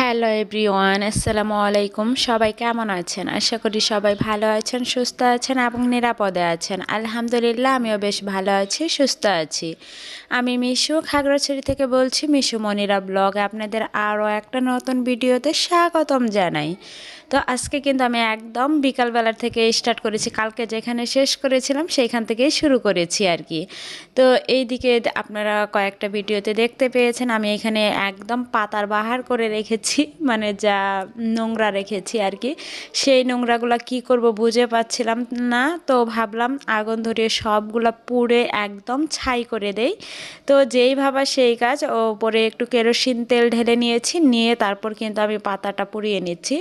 Hello everyone, আসসালামু আলাইকুম। সবাই কেমন আছেন? আশা করি সবাই ভালো আছেন, সুস্থ আছেন এবং নিরাপদে আছেন। আলহামদুলিল্লাহ, আমিও বেশ ভালো আছি, সুস্থ আছি। আমি মিশু খাগড়াছড়ি থেকে বলছি, মিশু মনিরা ব্লগ আপনাদের আরও একটা নতুন ভিডিওতে স্বাগতম জানাই। তো আজকে কিন্তু আমি একদম বিকালবেলার থেকে স্টার্ট করেছি। কালকে যেখানে শেষ করেছিলাম, সেইখান থেকেই শুরু করেছি আর কি তো এই দিকে আপনারা কয়েকটা ভিডিওতে দেখতে পেয়েছেন, আমি এখানে একদম পাতার বাহার করে রেখেছি মানে যা নোংরা রেখেছি আর কি সেই নোংরাগুলো কি করব বুঝে পাচ্ছিলাম না, তো ভাবলাম আগুন ধরিয়ে সবগুলো পুড়ে একদম ছাই করে দেই। তো যেই ভাবা সেই কাজ, ওপরে একটু কেরোসিন তেল ঢেলে নিয়েছি, নিয়ে তারপর কিন্তু আমি পাতাটা পুড়িয়ে নিচ্ছি।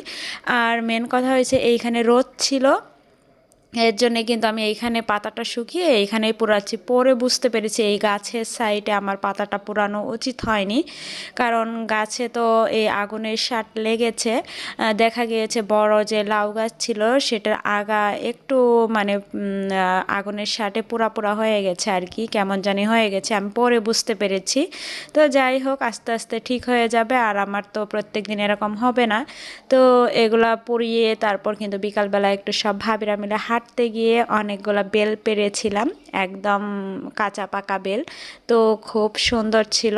আর মেন কথা হয়েছে এইখানে রোদ ছিল। এর জন্যে কিন্তু আমি এইখানে পাতাটা শুকিয়ে এইখানেই পোড়াচ্ছি। পরে বুঝতে পেরেছি এই গাছের সাইডে আমার পাতাটা পোড়ানো উচিত হয়নি। কারণ গাছে তো এই আগুনের শাট লেগেছে। দেখা গিয়েছে বড় যে লাউ গাছ ছিল, সেটার আগা একটু মানে আগুনের শাটে পোড়া পোড়া হয়ে গেছে আর কি, কেমন জানি হয়ে গেছে, আমি পরে বুঝতে পেরেছি। তো যাই হোক, আস্তে আস্তে ঠিক হয়ে যাবে আর আমার তো প্রত্যেক দিন এরকম হবে না। তো এগুলা পুড়িয়ে তারপর কিন্তু বিকালবেলা একটু সব ভাবিরা মিলে হাট কাটতে গিয়ে অনেকগুলো বেল পেরেছিলাম একদম কাঁচা পাকা বেল। তো খুব সুন্দর ছিল।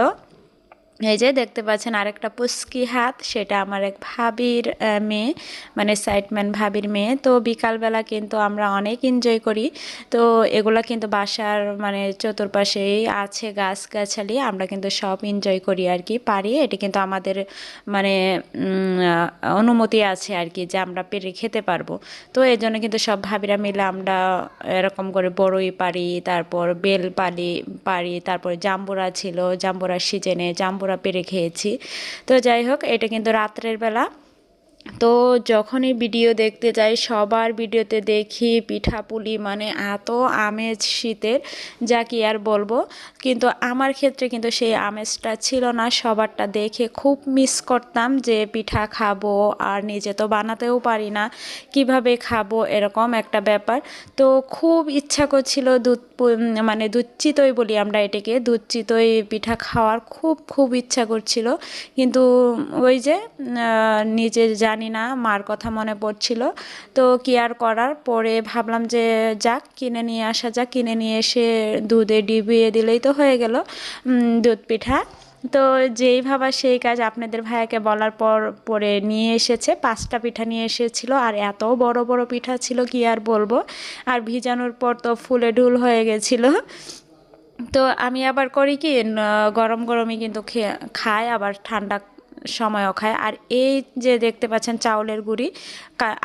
এই যে দেখতে পাচ্ছেন আরেকটা পুস্কি হাত, সেটা আমার এক ভাবির মেয়ে মানে সাইডম্যান ভাবির মেয়ে। তো বিকালবেলা কিন্তু আমরা অনেক এনজয় করি। তো এগুলা কিন্তু বাসার মানে চতুর্পাশেই আছে গাছগাছালি, আমরা কিন্তু সব এনজয় করি আর কি পারি, এটি কিন্তু আমাদের মানে অনুমতি আছে আর কি যে আমরা পেরে খেতে পারব। তো এই জন্য কিন্তু সব ভাবিরা মিলে আমরা এরকম করে বড়ই পারি, তারপর বেল পালি, পারি, তারপর জাম্বুরা ছিল জাম্বুরার সিজনে জাম্বুরা আমরা পেরে খেয়েছি। তো যাই হোক এটা কিন্তু রাত্রের বেলা। তো যখনই ভিডিও দেখতে যাই, সবার ভিডিওতে দেখি পিঠাপুলি মানে এত আমেজ শীতের, যা কি আর বলব। কিন্তু আমার ক্ষেত্রে কিন্তু সেই আমেজটা ছিল না, সবারটা দেখে খুব মিস করতাম যে পিঠা খাব আর নিজে তো বানাতেও পারি না, কীভাবে খাব এরকম একটা ব্যাপার। তো খুব ইচ্ছা করছিল দুধ মানে দুধ চিতই বলি আমরা এটাকে, দুধ চিতই পিঠা খাওয়ার খুব খুব ইচ্ছা করছিল। কিন্তু ওই যে নিজে জানি না, মার কথা মনে পড়ছিল। তো কি আর করার পরে ভাবলাম যে যাক, কিনে নিয়ে আসা যাক। কিনে নিয়ে এসে দুধে ডিবিয়ে দিলেই তো হয়ে গেল দুধ পিঠা। তো যেই ভাবা সেই কাজ আপনাদের ভাইয়াকে বলার পর পরে নিয়ে এসেছে, পাঁচটা পিঠা নিয়ে এসেছিল, আর এত বড় বড় পিঠা ছিল কি আর বলব। আর ভিজানোর পর তো ফুলে ঢুল হয়ে গেছিল। তো আমি আবার করি কি গরম গরমই কিন্তু খাই, আবার ঠান্ডা সময়ও খায় আর এই যে দেখতে পাচ্ছেন চাউলের গুঁড়ি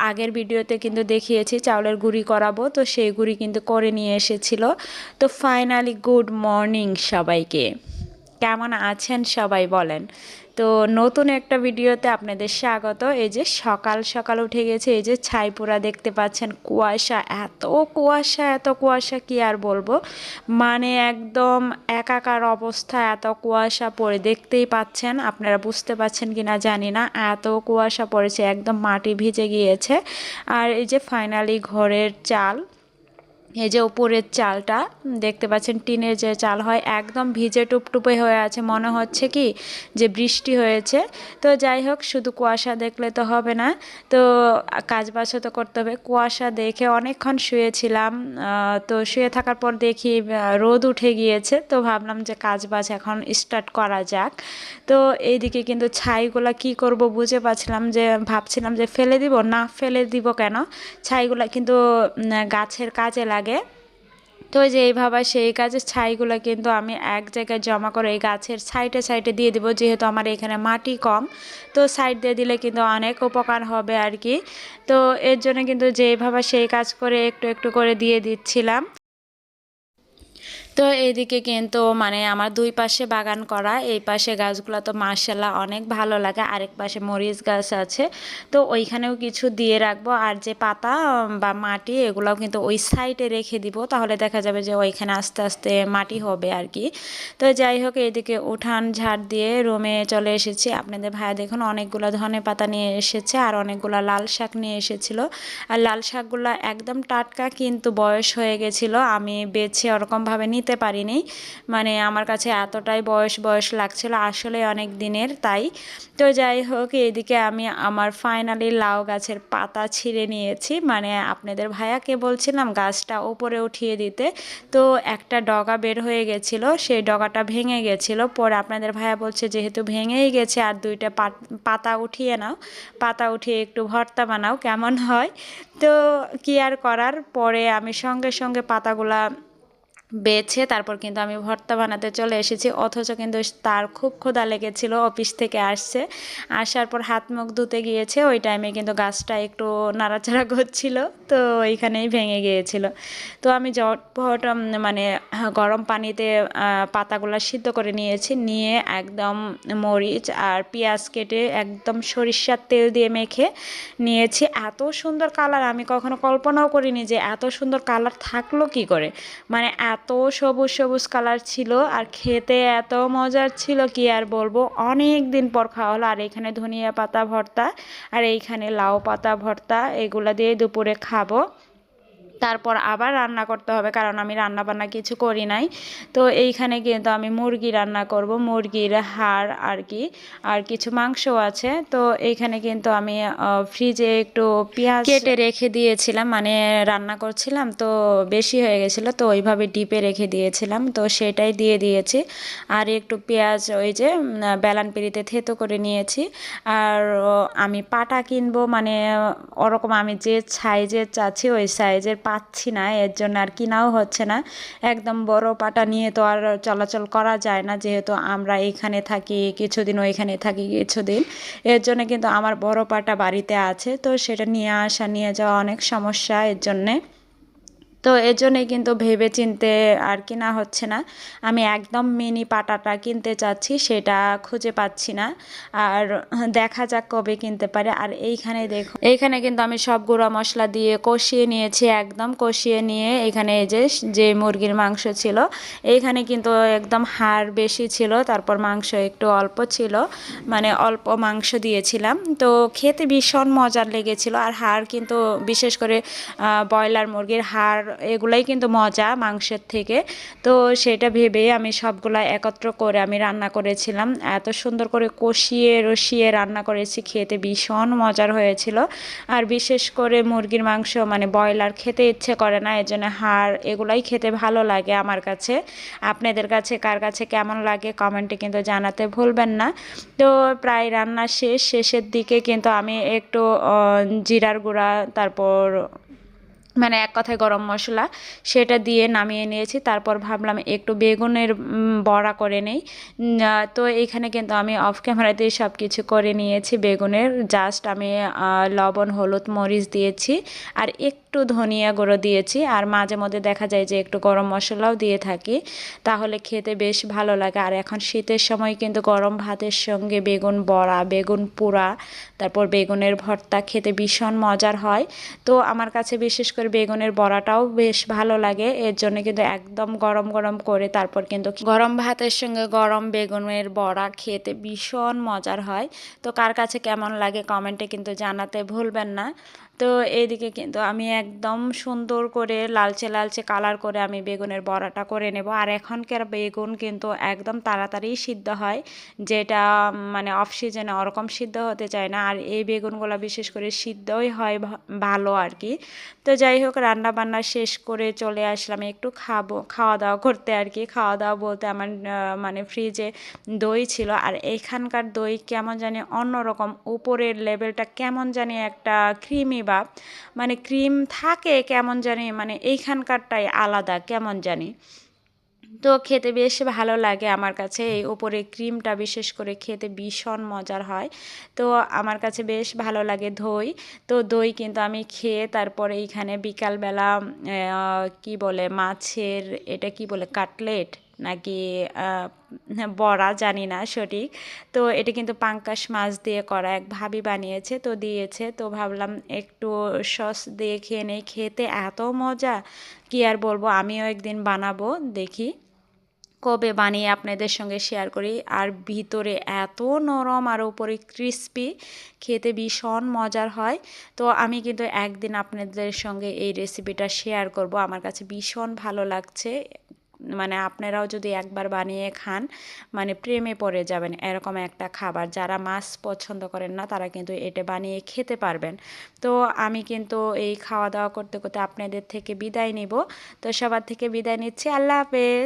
আগের ভিডিওতে কিন্তু দেখিয়েছি চাউলের গুঁড়ি করাবো, তো সেই গুড়ি কিন্তু করে নিয়ে এসেছিল। তো ফাইনালি গুড মর্নিং সবাইকে। কেমন আছেন সবাই বলেন। তো নতুন একটা ভিডিওতে আপনাদের স্বাগত। এই যে সকাল সকাল উঠে গেছে, এই যে ছাইপুরা দেখতে পাচ্ছেন, কুয়াশা, এত কুয়াশা এত কুয়াশা, কি আর বলব? মানে একদম একাকার অবস্থা, এত কুয়াশা পড়ে, দেখতেই পাচ্ছেন। আপনারা বুঝতে পাচ্ছেন কি না জানি না, এত কুয়াশা পড়েছে, একদম মাটি ভিজে গিয়েছে। আর এই যে ফাইনালি ঘরের চাল এই যে উপরের চালটা দেখতে পাচ্ছেন টিনের যে চাল হয়, একদম ভিজে টুপটুপে হয়ে আছে। মনে হচ্ছে কি যে বৃষ্টি হয়েছে। তো যাই হোক, শুধু কুয়াশা দেখলে তো হবে না। তো কাজ বাসও তো করতে হবে। কুয়াশা দেখে অনেকক্ষণ শুয়েছিলাম। তো শুয়ে থাকার পর দেখি রোদ উঠে গিয়েছে। তো ভাবলাম যে কাজ বাজ এখন স্টার্ট করা যাক। তো এইদিকে কিন্তু ছাইগুলা কি করব বুঝে পাচ্ছিলাম যে, ভাবছিলাম যে ফেলে দিব, না ফেলে দিব কেন? ছাইগুলা কিন্তু গাছের কাজে লাগে লাগে। তো যে এইভাবে সেই গাছের ছাইগুলো কিন্তু আমি এক জায়গায় জমা করে এই গাছের সাইডে সাইডে দিয়ে দেবো, যেহেতু আমার এখানে মাটি কম। তো সাইড দিয়ে দিলে কিন্তু অনেক উপকার হবে আর কি। তো এর জন্য কিন্তু যেভাবে সেই কাজ করে একটু একটু করে দিয়ে দিচ্ছিলাম। তো এইদিকে কিন্তু মানে আমার দুই পাশে বাগান করা, এই পাশে গাছগুলো তো মার্শাল্লাহ অনেক ভালো লাগে, আরেক পাশে মরিচ গাছ আছে। তো ওইখানেও কিছু দিয়ে রাখব, আর যে পাতা বা মাটি, এগুলোও কিন্তু ওই সাইডে রেখে দিব, তাহলে দেখা যাবে যে ওইখানে আস্তে আস্তে মাটি হবে আর কি তো যাই হোক এইদিকে উঠান ঝাড় দিয়ে রুমে চলে এসেছি। আপনাদের ভাইয়া দেখুন অনেকগুলো ধনে পাতা নিয়ে এসেছে, আর অনেকগুলো লাল শাক নিয়ে এসেছিল। আর লাল শাকগুলো একদম টাটকা, কিন্তু বয়স হয়ে গেছিল, আমি বেছে ওরকমভাবে নিতে নিতে পারিনি। মানে আমার কাছে এতটাই বয়স বয়স লাগছিল আসলে অনেক দিনের তাই। তো যাই হোক, এদিকে আমি আমার ফাইনালি লাউ গাছের পাতা ছিঁড়ে নিয়েছি। মানে আপনাদের ভাইয়াকে বলছিলাম গাছটা ওপরে উঠিয়ে দিতে। তো একটা ডগা বের হয়ে গেছিল, সেই ডগাটা ভেঙে গেছিল। পরে আপনাদের ভাইয়া বলছে যেহেতু ভেঙেই গেছে আর দুইটা পাতা উঠিয়ে নাও। পাতা উঠিয়ে একটু ভর্তা বানাও, কেমন হয়? তো কি আর করার? পরে আমি সঙ্গে সঙ্গে পাতাগুলা বেছে তারপর কিন্তু আমি ভর্তা বানাতে চলে এসেছি। অথচ কিন্তু তার খুব ক্ষুধা লেগেছিল, অফিস থেকে আসছে। আসার পর হাত মুখ ধুতে গিয়েছে, ওই টাইমে কিন্তু গাছটা একটু নাড়াচাড়া করছিল, তো ওইখানেই ভেঙে গিয়েছিল। তো আমি জটপট মানে গরম পানিতে পাতাগুলো সিদ্ধ করে নিয়েছি। নিয়ে একদম মরিচ আর পেঁয়াজ কেটে একদম সরিষার তেল দিয়ে মেখে নিয়েছি। এত সুন্দর কালার আমি কখনো কল্পনাও করিনি যে এত সুন্দর কালার থাকল কি করে। মানে এত সবুজ সবুজ কালার ছিল আর খেতে এত মজার ছিল কি আর বলব? অনেক দিন পর খাওয়া হলো। আর এখানে ধনিয়া পাতা ভর্তা, আর এইখানে লাউ পাতা ভর্তা, এগুলো দিয়ে দুপুরে খাব। তারপর আবার রান্না করতে হবে, কারণ আমি রান্না বান্না কিছু করি নাই। তো এইখানে কিন্তু আমি মুরগি রান্না করব, মুরগির হাড় আর কি, আর কিছু মাংসও আছে। তো এইখানে কিন্তু আমি ফ্রিজে একটু পেঁয়াজ কেটে রেখে দিয়েছিলাম মানে রান্না করছিলাম তো বেশি হয়ে গেছিল, তো ওইভাবে ডিপে রেখে দিয়েছিলাম, তো সেটাই দিয়ে দিয়েছি। আর একটু পেঁয়াজ ওই যে বেলান পিড়িতে থেতো করে নিয়েছি। আর আমি পাটা কিনবো মানে ওরকম আমি যে সাইজের চাচ্ছি, ওই সাইজের পাচ্ছি না, এর জন্য আর কিনাও হচ্ছে না। একদম বড় পাটা নিয়ে তো আর চলাচল করা যায় না, যেহেতু আমরা এখানে থাকি, কিছুদিন ওইখানে থাকি, কিছুদিন। এর জন্য কিন্তু আমার বড় পাটা বাড়িতে আছে, তো সেটা নিয়ে আসা, নিয়ে যাওয়া অনেক সমস্যা এর জন্যে। তো এর জন্যই কিন্তু ভেবে চিনতে আর কিনা হচ্ছে না। আমি একদম মিনি পাটাটা কিনতে চাচ্ছি, সেটা খুঁজে পাচ্ছি না। আর দেখা যাক কবে কিনতে পারে। আর এইখানে দেখো, এইখানে কিন্তু আমি সব গুঁড়া মশলা দিয়ে কষিয়ে নিয়েছি, একদম কষিয়ে নিয়ে এখানে এই যে যে মুরগির মাংস ছিল, এইখানে কিন্তু একদম হাড় বেশি ছিল, তারপর মাংস একটু অল্প ছিল মানে অল্প মাংস দিয়েছিলাম। তো খেতে ভীষণ মজার লেগেছিল। আর হাড় কিন্তু বিশেষ করে ব্রয়লার মুরগির হাড় এগুলাই কিন্তু মজা মাংসের থেকে। তো সেটা ভেবে আমি সবগুলা একত্র করে আমি রান্না করেছিলাম। এত সুন্দর করে কষিয়ে, রসিয়ে রান্না করেছি, খেতে ভীষণ মজার হয়েছিল। আর বিশেষ করে মুরগির মাংস মানে ব্রয়লার খেতে ইচ্ছে করে না এর জন্য হাড় এগুলাই খেতে ভালো লাগে আমার কাছে। আপনাদের কাছে, কার কাছে কেমন লাগে কমেন্টে কিন্তু জানাতে ভুলবেন না। তো প্রায় রান্না শেষ, শেষের দিকে কিন্তু আমি একটু জিরার গুঁড়া, তারপর মানে এক কথায় গরম মশলা সেটা দিয়ে নামিয়ে নিয়েছি। তারপর ভাবলাম একটু বেগুনের বড়া করে নেই। তো এইখানে কিন্তু আমি অফ ক্যামেরাতেই সব কিছু করে নিয়েছি বেগুনের। জাস্ট আমি লবণ, হলুদ, মরিচ দিয়েছি। আর একটু ধনিয়া গুঁড়ো দিয়েছি, আর মাঝে মধ্যে দেখা যায় যে একটু গরম মশলাও দিয়ে থাকি, তাহলে খেতে বেশ ভালো লাগে। আর এখন শীতের সময় কিন্তু গরম ভাতের সঙ্গে বেগুন বড়া, বেগুন পোড়া, তারপর বেগুনের ভর্তা খেতে ভীষণ মজার হয়। তো আমার কাছে বিশেষ করে বেগুনের বড়াটাও বেশ ভালো লাগে, এর জন্য কিন্তু একদম গরম গরম করে তারপর কিন্তু গরম ভাতের সঙ্গে গরম বেগুনের বড়া খেতে ভীষণ মজার হয়। তো কার কাছে কেমন লাগে কমেন্টে কিন্তু জানাতে ভুলবেন না। তো এইদিকে কিন্তু আমি একদম সুন্দর করে লালচে লালচে কালার করে আমি বেগুনের বড়াটা করে নেব। আর এখনকার বেগুন কিন্তু একদম তাড়াতাড়ি সিদ্ধ হয়, যেটা মানে অফ সিজনে ওরকম সিদ্ধ হতে চায় না। আর এই বেগুনগুলো বিশেষ করে সিদ্ধই হয় ভালো আর কি তো যাই হোক রান্না বান্না শেষ করে চলে আসলাম। একটু খাব খাওয়া দাওয়া করতে আর কি খাওয়া দাওয়া বলতে আমার মানে ফ্রিজে দই ছিল। আর এখানকার দই কেমন জানি অন্যরকম, উপরের লেভেলটা কেমন জানি একটা ক্রিমি বা মানে ক্রিম থাকে কেমন জানি মানে এইখানকারটাই আলাদা কেমন জানি। তো খেতে বেশ ভালো লাগে আমার কাছে, এই ওপরে ক্রিমটা বিশেষ করে খেতে ভীষণ মজার হয়। তো আমার কাছে বেশ ভালো লাগে দই। তো দই কিন্তু আমি খেয়ে তারপরে এইখানে বিকালবেলা কি বলে মাছের, এটা কি বলে, কাটলেট? নাকি বড়া জানি না সঠিক। তো এটা কিন্তু পাঙ্কাশ মাছ দিয়ে করা, এক ভাবি বানিয়েছে, তো দিয়েছে। তো ভাবলাম একটু সস দিয়ে খেয়ে নেই, খেতে এত মজা, কি আর বলব, আমিও একদিন বানাবো, দেখি। কবে বানিয়ে আপনাদের সঙ্গে শেয়ার করি। আর ভিতরে এত নরম আর উপরে ক্রিস্পি খেতে ভীষণ মজার হয়। তো আমি কিন্তু একদিন আপনাদের সঙ্গে এই রেসিপিটা শেয়ার করব। আমার কাছে ভীষণ ভালো লাগছে। মানে আপনারাও যদি একবার বানিয়ে খান মানে প্রেমে পড়ে যাবেন এরকম একটা খাবার। যারা মাছ পছন্দ করেন না, তারা কিন্তু এটা বানিয়ে খেতে পারবেন। তো আমি কিন্তু এই খাওয়া দাওয়া করতে করতে আপনাদের থেকে বিদায় নিব। তো সবার থেকে বিদায় নিচ্ছি। আল্লাহ হাফেজ।